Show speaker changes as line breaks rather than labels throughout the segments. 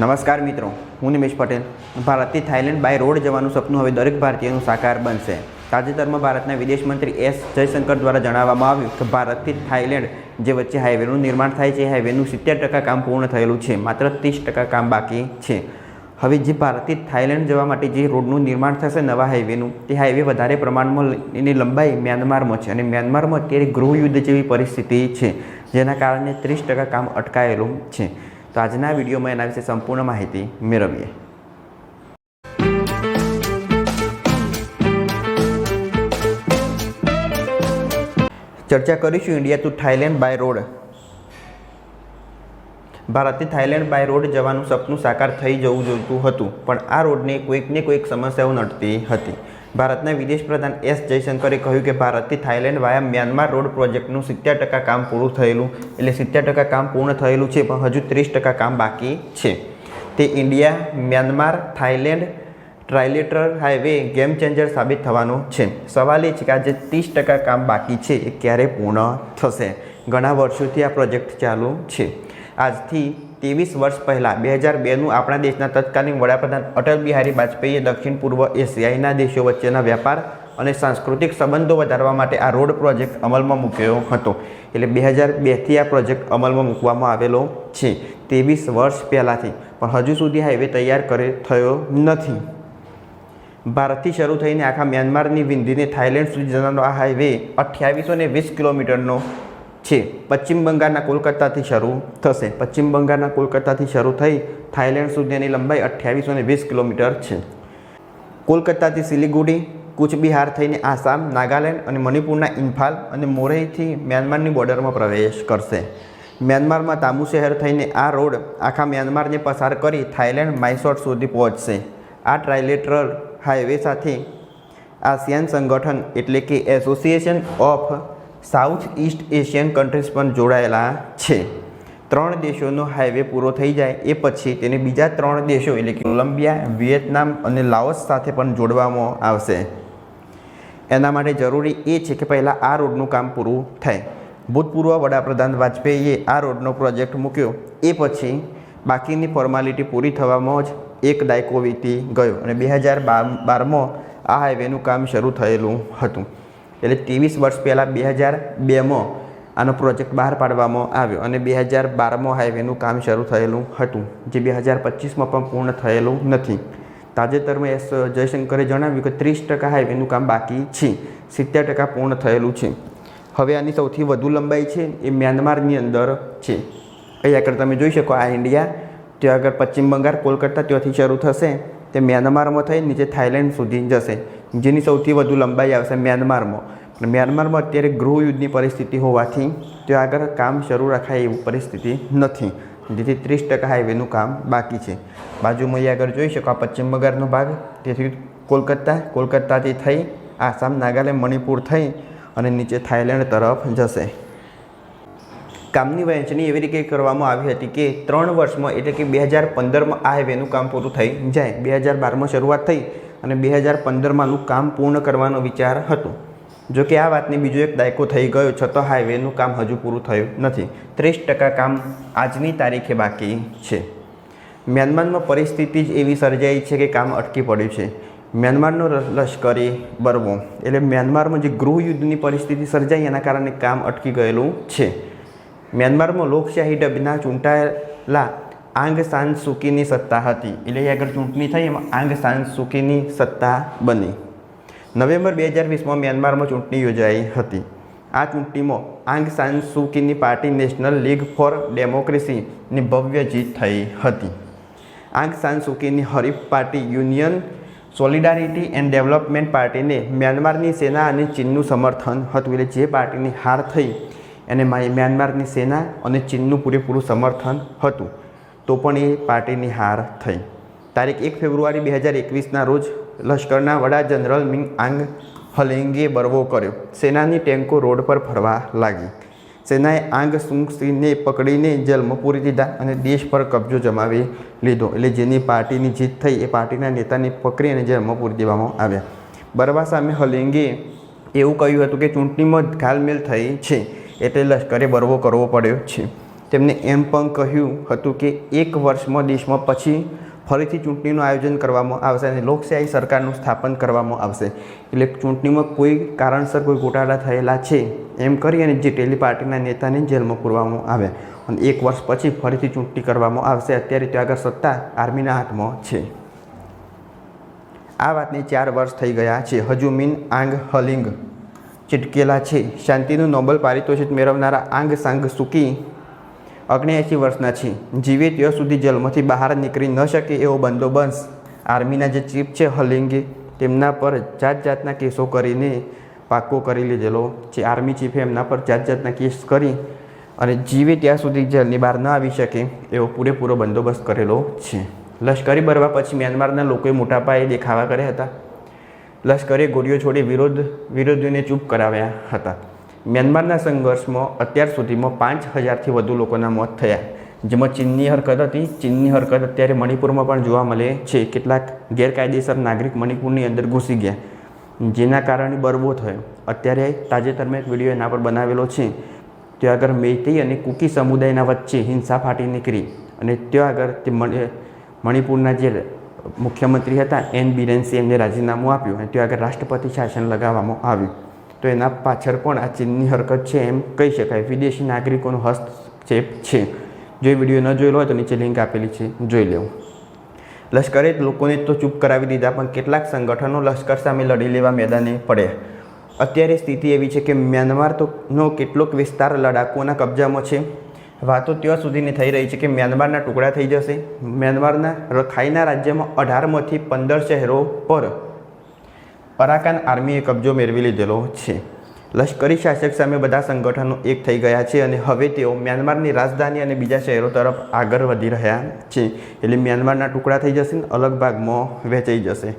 નમસ્કાર મિત્રો, હું નિમેશ પટેલ. ભારતથી થાઇલેન્ડ બાય રોડ જવાનું સપનું હવે દરેક ભારતીયનું સાકાર બનશે. તાજેતરમાં ભારતના વિદેશ મંત્રી એસ જયશંકર દ્વારા જણાવવામાં આવ્યું કે ભારતથી થાઇલેન્ડ જે વચ્ચે હાઈવેનું નિર્માણ થાય છે હાઈવેનું સિત્તેર ટકા કામ પૂર્ણ થયેલું છે, માત્ર ત્રીસ ટકા કામ બાકી છે. હવે જે ભારતથી થાઇલેન્ડ જવા માટે જે રોડનું નિર્માણ થશે નવા હાઈવેનું તે હાઈવે વધારે પ્રમાણમાં એની લંબાઈ મ્યાનમારમાં છે અને મ્યાનમારમાં અત્યારે ગૃહયુદ્ધ જેવી પરિસ્થિતિ છે, જેના કારણે ત્રીસ ટકા કામ અટકાયેલું છે. તો આજના વિડીયોમાં એના વિશે સંપૂર્ણ માહિતી મેળવીએ. ચર્ચા કરીશું India to Thailand by road. ભારતથી થાઇલેન્ડ બાય રોડ જવાનું સપનું સાકાર થઈ જવું જોઈતું હતું, પણ આ રોડને કોઈકને કોઈક સમસ્યાઓ નડતી હતી. ભારતના વિદેશ પ્રધાન એસ જયશંકરે કહ્યું કે ભારતથી થાઇલેન્ડ વાયા મ્યાનમાર રોડ પ્રોજેક્ટનું સિત્તેર ટકા કામ પૂરું થયેલું, એટલે સિત્તેર ટકા કામ પૂર્ણ થયેલું છે, પણ હજુ ત્રીસ ટકા કામ બાકી છે. તે India, Myanmar, Thailand trilateral highway game changer સાબિત થવાનો છે. સવાલ એ છે કે આજે ત્રીસ ટકા કામ બાકી છે એ ક્યારે પૂર્ણ થશે? ઘણા વર્ષોથી આ પ્રોજેક્ટ ચાલુ છે. આજથી ત્રેવીસ વર્ષ પહેલાં, બે હજાર બેનું આપણા દેશના તત્કાલીન વડાપ્રધાન અટલ બિહારી વાજપેયીએ દક્ષિણ પૂર્વ એશિયાઈના દેશો વચ્ચેના વેપાર અને સાંસ્કૃતિક સંબંધો વધારવા માટે આ રોડ પ્રોજેક્ટ અમલમાં મૂક્યો હતો. એટલે બે હજાર બેથી આ પ્રોજેક્ટ અમલમાં મૂકવામાં આવેલો છે. ત્રેવીસ વર્ષ પહેલાંથી. પણ હજુ સુધી હાઈવે તૈયાર કરે થયો નથી. ભારતથી શરૂ થઈને આખા મ્યાનમારની વિંધીને થાઇલેન્ડ સુધી જનારો આ હાઈવે અઠ્યાવીસો ને વીસ કિલોમીટરનો છે. પશ્ચિમ બંગાળના કોલકાતાથી શરૂ થશે. પશ્ચિમ બંગાળના કોલકાતાથી શરૂ થઈ થાઇલેન્ડ સુધીની લંબાઈ અઠ્યાવીસો ને વીસ કિલોમીટર છે. કોલકાતાથી સિલિગુડી, કૂચબિહાર થઈને આસામ, નાગાલેન્ડ અને મણિપુરના ઇમ્ફાલ અને મોરેઈથી મ્યાનમારની બોર્ડરમાં પ્રવેશ કરશે. મ્યાનમારમાં તામુ શહેર થઈને આ રોડ આખા મ્યાનમારને પસાર કરી થાઇલેન્ડ માઇસોટ સુધી પહોંચશે. આ ટ્રાયલેટરલ હાઈવે સાથે આસિયાન સંગઠન એટલે કે association of south east Asian countries પણ જોડાયેલા છે. ત્રણ દેશોનો હાઈવે પૂરો થઈ જાય એ પછી તેને બીજા ત્રણ દેશો એટલે કે કોલંબિયા, વિયેતનામ અને લાઓસ સાથે પણ જોડવામાં આવશે. એના માટે જરૂરી એ છે કે પહેલાં આ રોડનું કામ પૂરું થાય. ભૂતપૂર્વ વડાપ્રધાન વાજપેયીએ આ રોડનો પ્રોજેક્ટ મૂક્યો. એ પછી બાકીની ફોર્માલિટી પૂરી થવામાં જ એક દાયકો વીતી ગયો અને બે હજાર બારમાં આ હાઈવેનું કામ શરૂ થયેલું હતું. એટલે ત્રેવીસ વર્ષ પહેલાં બે હજાર બેમાં આનો પ્રોજેક્ટ બહાર પાડવામાં આવ્યો અને બે હજાર બારમાં હાઈવેનું કામ શરૂ થયેલું હતું, જે બે હજાર પચીસમાં પણ પૂર્ણ થયેલું નથી. તાજેતરમાં એસ જયશંકરે જણાવ્યું કે ત્રીસ ટકા હાઈવેનું કામ બાકી છે, સિત્તેર ટકા પૂર્ણ થયેલું છે. હવે આની સૌથી વધુ લંબાઈ છે એ મ્યાનમારની અંદર છે. અહીં આગળ તમે જોઈ શકો આ ઇન્ડિયા, ત્યાં આગળ પશ્ચિમ બંગાળ, કોલકાતા ત્યાંથી શરૂ થશે, તે મ્યાનમારમાં થઈ, નીચે થાઇલેન્ડ સુધી જશે. જેની સૌથી વધુ લંબાઈ આવશે મ્યાનમારમાં. મ્યાનમારમાં અત્યારે ગૃહયુદ્ધની પરિસ્થિતિ હોવાથી ત્યાં આગળ કામ શરૂ રખાય એવી પરિસ્થિતિ નથી. જેથી ત્રીસ ટકા હાઈવેનું કામ બાકી છે. બાજુમાં અહીં આગળ જોઈ શકો આ પશ્ચિમ બંગાળનો ભાગ. તેથી કોલકાતા, કોલકાતાથી થઈ, આસામ, નાગાલેન્ડ, મણિપુર થઈ અને નીચે થાઇલેન્ડ તરફ જશે. કામની વહેંચણી એવી રીતે કરવામાં આવી હતી કે ત્રણ વર્ષમાં એટલે કે બે હજાર પંદરમાં આ હાઈવેનું કામ પૂરું થઈ જાય. બે હજાર બારમાં શરૂઆત થઈ અને બે હજાર પંદરમાંનું કામ પૂર્ણ કરવાનો વિચાર હતો. જો કે આ વાતની બીજો એક દાયકો થઈ ગયો છતાં હાઈવેનું કામ હજુ પૂરું થયું નથી. ત્રીસ ટકા કામ આજની તારીખે બાકી છે. મ્યાનમારમાં પરિસ્થિતિ જ એવી સર્જાઈ છે કે કામ અટકી પડ્યું છે. મ્યાનમારનો લશ્કરી બરવો એટલે મ્યાનમારમાં જે ગૃહયુદ્ધની પરિસ્થિતિ સર્જાઈ એના કારણે કામ અટકી ગયેલું છે. મ્યાનમારમાં લોકશાહી ડબના ચૂંટાયેલા આંગ સાન સુકીની સત્તા હતી. એટલે આગળ ચૂંટણી થઈ એમાં આંગ સાન સુકીની સત્તા બની. નવેમ્બર બે હજાર વીસમાં મ્યાનમારમાં ચૂંટણી યોજાઈ હતી. આ ચૂંટણીમાં આંગ સાન સુકીની પાર્ટી નેશનલ લીગ ફોર ડેમોક્રેસીની ભવ્ય જીત થઈ હતી. આંગ સાન સુકીની હરીફ party union solidarity and development પાર્ટીને મ્યાનમારની સેના અને ચીનનું સમર્થન હતું. એટલે જે પાર્ટીની હાર થઈ એને મ્યાનમારની સેના અને ચીનનું પૂરેપૂરું સમર્થન હતું. તો પણ એ પાર્ટીની હાર થઈ. તારીખ એક ફેબ્રુઆરી બે હજાર એકવીસના રોજ લશ્કરના વડા જનરલ મિંગ આંગ હલેંગે બરવો કર્યો. સેનાની ટેન્કો રોડ પર ફરવા લાગી. સેનાએ આંગ સુંગસિંહને પકડીને જેલમાં પૂરી દીધા અને દેશ પર કબજો જમાવી લીધો. એટલે જેની પાર્ટીની જીત થઈ એ પાર્ટીના નેતાને પકડી અને જેલમાં પૂરી દેવામાં આવ્યા. બરવા સામે હલેંગે એવું કહ્યું હતું કે ચૂંટણીમાં ઘાલમેલ થઈ છે. એટલે લશ્કરે બરવો કરવો પડ્યો છે. તેમણે એમ પણ કહ્યું હતું કે એક વર્ષમાં દેશમાં પછી ફરીથી ચૂંટણીનું આયોજન કરવામાં આવશે અને લોકશાહી સરકારનું સ્થાપન કરવામાં આવશે. એટલે ચૂંટણીમાં કોઈ કારણસર કોઈ ગોટાળા થયેલા છે એમ કરી અને જે ટેલી પાર્ટીના નેતાને જેલમાં પૂરવામાં આવે અને એક વર્ષ પછી ફરીથી ચૂંટણી કરવામાં આવશે. અત્યારે ત્યાં આગળ સત્તા આર્મીના હાથમાં છે. આ વાતને ચાર વર્ષ થઈ ગયા છે. હજુ મીન આંગ હલિંગ ચીટકેલા છે. શાંતિનું નોબલ પારિતોષિક મેળવનારા આંગ સાંગ સુકી ઓગણએંસી વર્ષના છે. જીવે ત્યાં સુધી જેલમાંથી બહાર નીકળી ન શકે એવો બંદોબસ્ત. આર્મીના જે ચીફ છે હલિંગે, તેમના પર જાત જાતના કેસો કરીને પાક્કો કરી લીધેલો. જે આર્મી ચીફે એમના પર જાત જાતના કેસ કરી અને જીવે ત્યાં સુધી જેલની બહાર ન આવી શકે એવો પૂરેપૂરો બંદોબસ્ત કરેલો છે. લશ્કરી બરવા પછી મ્યાનમારના લોકોએ મોટા પાયે દેખાવા કર્યા હતા. લશ્કરે ગોળીઓ છોડી વિરોધ, વિરોધીઓને ચૂપ કરાવ્યા હતા. મ્યાનમારના સંઘર્ષમાં અત્યાર સુધીમાં પાંચ હજારથી વધુ લોકોના મોત થયા. જેમાં ચીનની હરકત હતી. ચીનની હરકત અત્યારે મણિપુરમાં પણ જોવા મળે છે. કેટલાક ગેરકાયદેસર નાગરિક મણિપુરની અંદર ઘૂસી ગયા. જેના કારણે બરબો થયો. અત્યારે તાજેતરમાં એક વીડિયો એના પર બનાવેલો છે. ત્યાં આગળ મેતી અને કુકી સમુદાયના વચ્ચે હિંસા ફાટી નીકળી અને ત્યાં આગળ તે મણિ- મણિપુરના જે મુખ્યમંત્રી હતા, એન બિરેન્સી એમને રાજીનામું આપ્યું અને ત્યાં આગળ રાષ્ટ્રપતિ શાસન લગાવવામાં આવ્યું. તો એના પાછળ પણ આ ચીનની હરકત છે એમ કહી શકાય. વિદેશી નાગરિકોનો હસ્તક્ષેપ છે. જો એ વીડિયો ન જોયેલો હોય તો નીચે લિંક આપેલી છે. જોઈ લેવું. લશ્કરે લોકોને તો ચૂપ કરાવી દીધા, પણ કેટલાક સંગઠનો લશ્કર સામે લડી લેવા મેદાને પડ્યા. અત્યારે સ્થિતિ એવી છે કે મ્યાનમાર તો નો કેટલોક વિસ્તાર લડાકુઓના કબજામાં છે. વાતો ત્યાં સુધીની થઈ રહી છે કે મ્યાનમારના ટુકડા થઈ જશે. મ્યાનમારના રખાઈના રાજ્યમાં અઢારમાંથી પંદર શહેરો પર અરાકાન આર્મીએ કબજો મેળવી લીધેલો છે. લશ્કરી શાસક સામે બધા સંગઠનો એક થઈ ગયા છે અને હવે તેઓ મ્યાનમારની રાજધાની અને બીજા શહેરો તરફ આગળ વધી રહ્યા છે. એટલે મ્યાનમારના ટુકડા થઈ જશે ને અલગ ભાગમાં વહેંચાઈ જશે.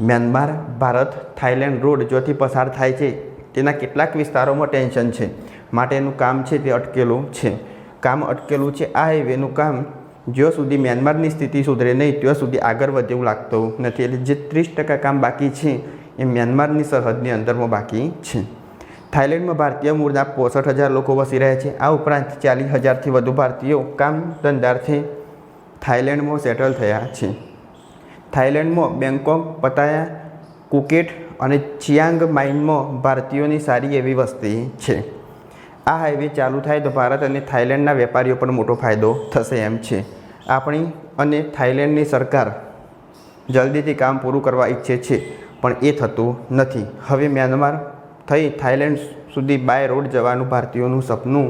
મ્યાનમાર, ભારત થાઈલેન્ડ રોડ જ્યાંથી પસાર થાય છે. તેના કેટલાક વિસ્તારોમાં ટેન્શન છે. માટેનું કામ છે તે અટકેલું છે. કામ અટકેલું છે આ હાઈવેનું કામ. જ્યાં સુધી મ્યાનમારની સ્થિતિ સુધરે નહીં, ત્યાં સુધી આગળ વધે એવું લાગતું નથી. એટલે જે ત્રીસ ટકા કામ બાકી છે એ મ્યાનમારની સરહદની અંદરમાં બાકી છે. થાઈલેન્ડમાં ભારતીય મૂળના પોસઠ હજાર લોકો વસી રહ્યા છે. આ ઉપરાંત ચાલીસ હજારથી વધુ ભારતીયો કામ ધંધાર્થે થાઈલેન્ડમાં સેટલ થયા છે. થાઈલેન્ડમાં બેંકોક પતાયા, કુકેટ અને ચિયાંગ માઇનમાં ભારતીયોની સારી એવી વસ્તી છે. આ હાઈવે ચાલુ થાય તો ભારત અને થાઈલેન્ડના વેપારીઓ પણ મોટો ફાયદો થશે એમ છે. આપણી અને થાઈલેન્ડની સરકાર જલ્દીથી કામ પૂરું કરવા ઈચ્છે છે. પણ એ થતું નથી. હવે મ્યાનમાર થઈ થાઈલેન્ડ સુધી બાય રોડ જવાનું ભારતીયોનું સપનું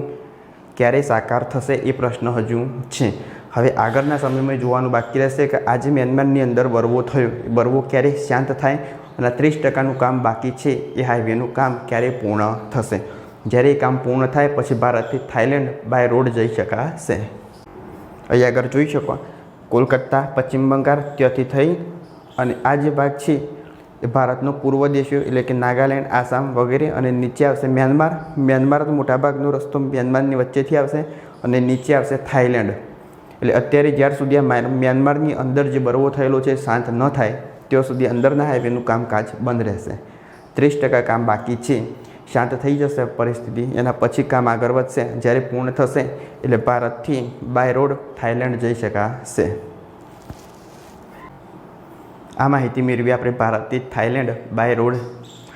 ક્યારે સાકાર થશે એ પ્રશ્ન હજુ છે. હવે આગળના સમયમાં જોવાનું બાકી રહેશે કે આજે મ્યાનમારની અંદર બરવો થયો. બરવો ક્યારે શાંત થાય અને ત્રીસ ટકાનું કામ બાકી છે એ હાઈવેનું કામ ક્યારે પૂર્ણ થશે? જ્યારે એ કામ પૂર્ણ થાય પછી ભારતથી થાઈલેન્ડ બાય રોડ જઈ શકાશે. અહીં આગળ જોઈ શકો. કોલકાતા, પશ્ચિમ બંગાળ ત્યાંથી થઈ અને આ જે ભાગ છે એ ભારતનો પૂર્વ દેશો એટલે કે નાગાલેન્ડ, આસામ વગેરે અને નીચે આવશે મ્યાનમાર. મ્યાનમાર મોટાભાગનો રસ્તો મ્યાનમારની વચ્ચેથી આવશે અને નીચે આવશે થાઇલેન્ડ. એટલે અત્યારે જ્યાર સુધી આ મ્યાનમારની અંદર જે બરવો થયેલો છે શાંત ન થાય, ત્યાં સુધી અંદરના હાઈવેનું કામકાજ બંધ રહેશે. ત્રીસ ટકા કામ બાકી છે. શાંત થઈ જશે પરિસ્થિતિ, એના પછી કામ આગળ વધશે. જ્યારે પૂર્ણ થશે, એટલે ભારતથી બાય રોડ થાઈલેન્ડ જઈ શકાશે. આ માહિતી મેળવી આપણે ભારતથી થાઈલેન્ડ બાય રોડ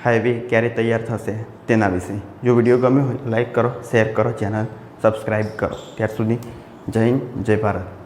હાઈવે ક્યારે તૈયાર થશે તેના વિશે. જો વીડિયો ગમ્યો હોય લાઈક કરો, શેર કરો, ચેનલ સબસ્ક્રાઈબ કરો. ત્યાર સુધી જય હિન્દ, જય ભારત.